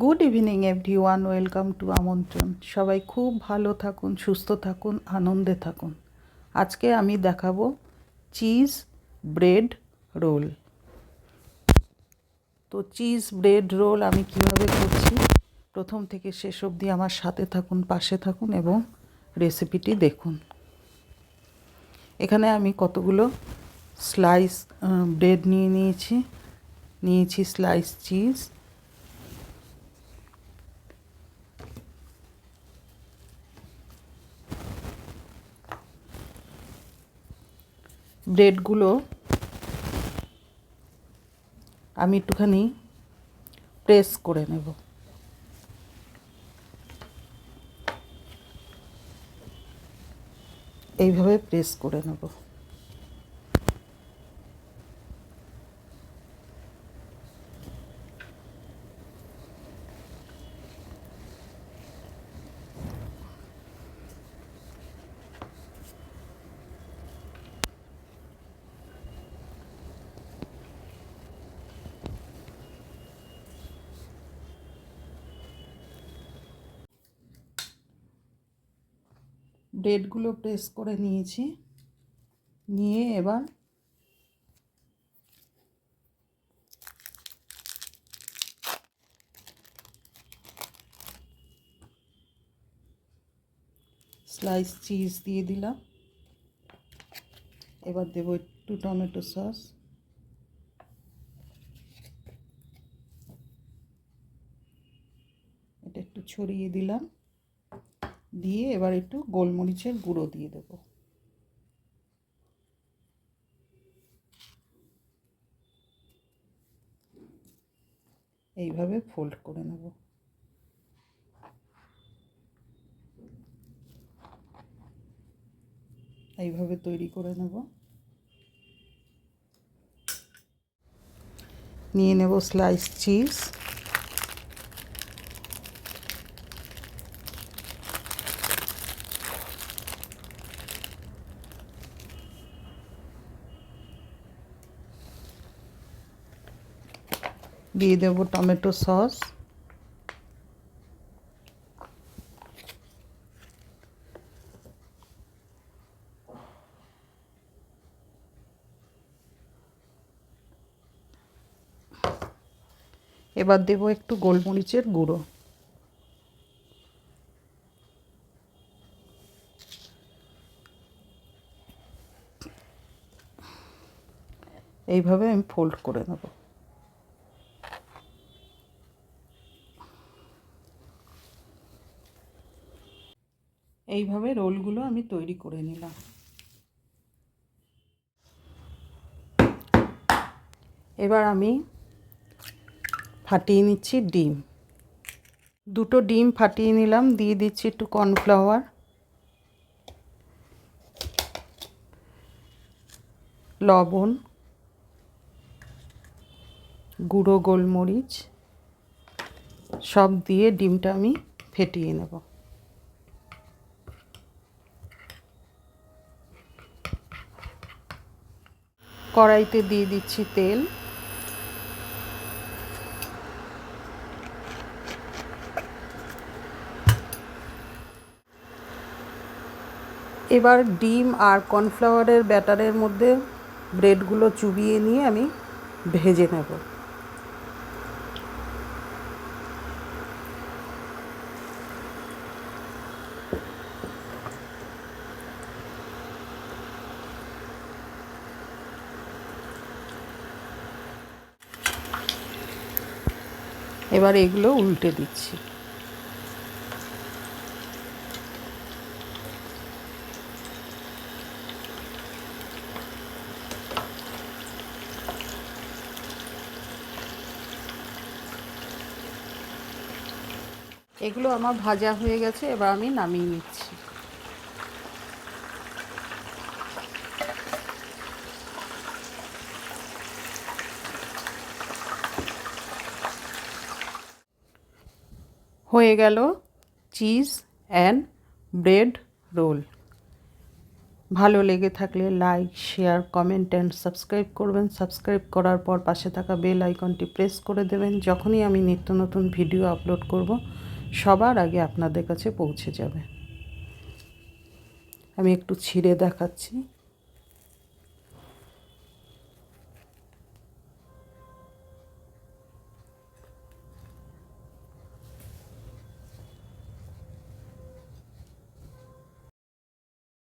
Good evening everyone welcome to আমন্ত্রণ সবাই খুব ভালো থাকুন, সুস্থ থাকুন, আনন্দে থাকুন। আজকে আমি দেখাবো চিজ ব্রেড রোল তো চিজ ব্রেড রোল আমি কীভাবে করছি? প্রথম থেকে শেষ অবধি আমার সাথে থাকুন, পাশে থাকুন এবং রেসিপিটি দেখুন। এখানে আমি কতগুলো স্লাইস ব্রেড নিয়ে নিয়েছি। নিয়েছি স্লাইস চিজ ব্রেডগুলো আমি একটুখানি প্রেস করে নেব। এইভাবে প্রেস করে নেব। ব্রেডগুলো প্রেস করে নিয়েছি। নিয়ে এবার স্লাইস চিজ দিয়ে দিলাম। এবার দেবো একটু টমেটো সস। এটা একটু ছড়িয়ে দিলাম। দিয়ে এবার একটু গোলমরিচের গুঁড়ো দিয়ে দেবো। এইভাবে ফোল্ড করে নেব। এইভাবে তৈরি করে নেব। নিয়ে নেব স্লাইস চিজ দিয়ে দেব টমেটো সস। এবার দেব একটু গোলমরিচের গুঁড়ো। এইভাবে আমি ফোল্ড করে নেব। এইভাবে রোলগুলো আমি তৈরি করে নিলাম। এবার আমি ফাটিয়ে নিচ্ছি ডিম। দুটো ডিম ফাটিয়ে নিলাম, দিয়ে দিচ্ছি একটু কর্নফ্লাওয়ার। লবণ, গুঁড়ো, গোলমরিচ, সব দিয়ে ডিমটা আমি ফেটিয়ে নেব। কড়াইতে দিয়ে দিচ্ছি তেল। এবার ডিম আর কর্নফ্লাওয়ারের ব্যাটারের মধ্যে ব্রেডগুলো চুবিয়ে নিয়ে আমি ভেজে নেব। এবার এগুলো উল্টে দিচ্ছি। এগুলো আমার ভাজা হয়ে গেছে এবার আমি নামিয়ে নিচ্ছি। হয়ে গেল চিজ অ্যান্ড ব্রেড রোল। ভালো লেগে থাকলে like, share, comment and subscribe করবেন। সাবস্ক্রাইব করার পর পাশে থাকা বেল আইকনটি প্রেস করে দেবেন। যখনই আমি নিত্য নতুন ভিডিও আপলোড করব, সবার আগে আপনাদের কাছে পৌঁছে যাবে। আমি একটু ছিঁড়ে দেখাচ্ছি।